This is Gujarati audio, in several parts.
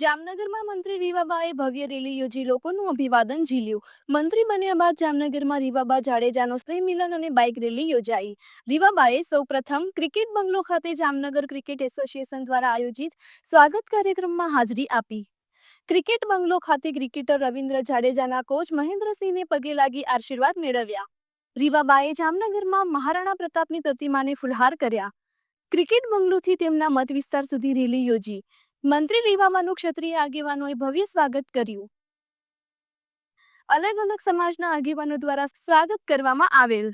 જામનગરમાં મંત્રી રીવાબાએ ભવ્ય રેલી યોજી લોકોનું અભિવાદન ઝીલ્યું. મંત્રી બન્યા બાદ જામનગરમાં રીવાબા જાડેજાનો સ્નેહ મિલન અને બાઇક રેલી યોજાઈ. રીવાબાએ સૌપ્રથમ ક્રિકેટ બંગલો ખાતે જામનગર ક્રિકેટ એસોસિએશન દ્વારા આયોજિત સ્વાગત કાર્યક્રમમાં હાજરી આપી. ક્રિકેટ બંગલો ખાતે ક્રિકેટર રવિન્દ્ર જાડેજાના કોચ મહેન્દ્રસિંહને પગે લાગી આશીર્વાદ મેળવ્યા. રીવાબાએ જામનગરમાં મહારાણા પ્રતાપની પ્રતિમાને ફુલહાર કર્યા. ક્રિકેટ બંગલોથી તેમના મત વિસ્તાર સુધી રેલી યોજી. મંત્રી રીવામાનું ક્ષત્રિય આગેવાનોએ ભવ્ય સ્વાગત કર્યું. અલગ અલગ સમાજના આગેવાનો દ્વારા સ્વાગત કરવામાં આવેલ.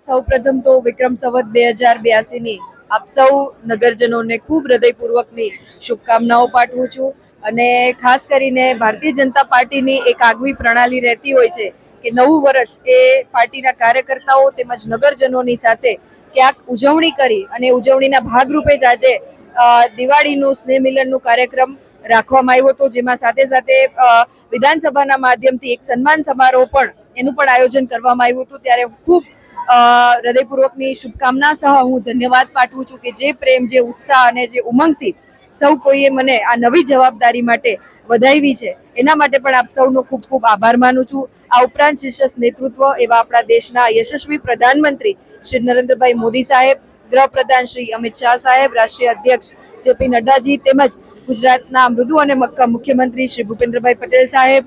સૌપ્રથમ તો વિક્રમ સંવત બે હજાર બ્યાસીની આપ સૌ નગરજનોને ખૂબ હૃદયપૂર્વકની શુભકામનાઓ પાઠવું છું. અને ખાસ કરીને ભારતીય જનતા પાર્ટીની એક આગવી પ્રણાલી રહેતી હોય છે કે નવું વર્ષ એ પાર્ટીના કાર્યકર્તાઓ તેમજ નગરજનોની સાથે ક્યાંક ઉજવણી કરી અને ઉજવણીના ભાગરૂપે જ આજે દિવાળીનું સ્નેહ મિલનનું કાર્યક્રમ રાખવામાં આવ્યો હતો, જેમાં સાથે સાથે વિધાનસભાના માધ્યમથી એક સન્માન સમારોહ પણ એનું પણ આયોજન કરવામાં આવ્યું હતું. ત્યારે ખૂબ હૃદયપૂર્વકની શુભકામના સહ હું ધન્યવાદ પાઠવું છું કે જે પ્રેમ, જે ઉત્સાહ અને જે ઉમંગથી સૌ કોઈએ મને આ નવી જવાબદારી માટે વધાવી છે. એના માટે પણ આપ સૌનો ખૂબ ખૂબ આભાર માનું છું. આ ઉપરાંત શીર્ષ નેતૃત્વ એવા આપણા દેશના યશસ્વી પ્રધાનમંત્રી શ્રી નરેન્દ્રભાઈ મોદી સાહેબ ગૃહપ્રધાન શ્રી અમિત શાહ સાહેબ, રાષ્ટ્રીય અધ્યક્ષ જેપી નડ્ડાજી તેમજ ગુજરાતના મૃદુ અને મક્કમ મુખ્યમંત્રી શ્રી ભૂપેન્દ્રભાઈ પટેલ સાહેબ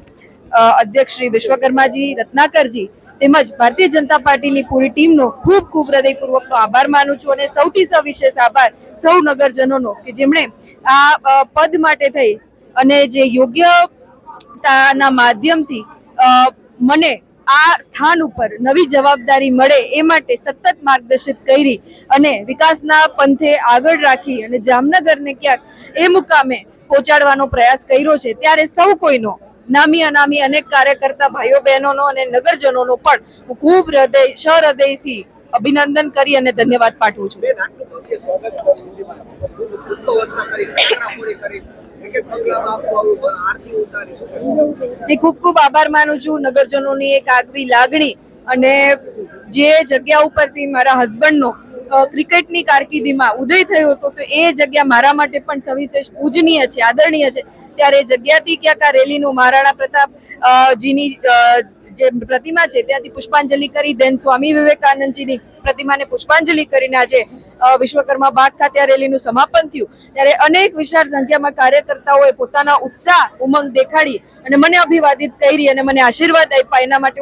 અધ્યક્ષ શ્રી વિશ્વકર્માજી, રત્નાકરજી તેમજ ભારતીય જનતા પાર્ટીની પૂરી ટીમનો ખૂબ ખૂબ હૃદયપૂર્વકનો આભાર માનું છું અને સૌથી સવિશેષ આભાર સૌ નગરજનોનો કે જેમણે આ પદ માટે થઈ અને જે યોગ્યતાના માધ્યમથી મને આ સ્થાન ઉપર નવી જવાબદારી મળે એ માટે સતત માર્ગદર્શિત કરી અને વિકાસના પંથે આગળ રાખી અને જામનગરને ક્યાંક એ મુકામે પહોંચાડવાનો પ્રયાસ કર્યો છે, ત્યારે સૌ કોઈનો નામી અનામી અનેક કાર્યકર્તા ભાઈઓ બહેનોનો અને નગરજનોનો પણ હું ખૂબ હૃદય સહૃદયથી અભિનંદન કરી અને ધન્યવાદ પાઠવું છું. ખૂબ ખૂબ આભાર માનું છું. નગરજનોની એક આગવી લાગણી અને જે જગ્યા ઉપરથી મારા હસબન્ડનો ક્રિકેટની કારકિર્દીમાં ઉદય થયો હતો, તો એ જગ્યા મારા માટે પણ સવિશેષ પૂજનીય છે, આદરણીય છે. ત્યારે જગ્યાથી ક્યાંક આ રેલીનું મહારાણા પ્રતાપ જીની જે પ્રતિમા છે, ત્યાંથી પુષ્પાંજલિ કરી દેન સ્વામી વિવેકાનંદજીની પ્રતિમાને પુષ્પાંજલિ કરીને આજે વિશ્વકર્મા બાગ ખાતે આ રેલીનું સમાપન થયું. ત્યારે અનેક વિશાળ સંખ્યામાં કાર્યકર્તાઓએ પોતાના ઉત્સાહ, ઉમંગ દેખાડી અને મને અભિવાદિત કરી અને મને આશીર્વાદ આપ્યા. એના માટે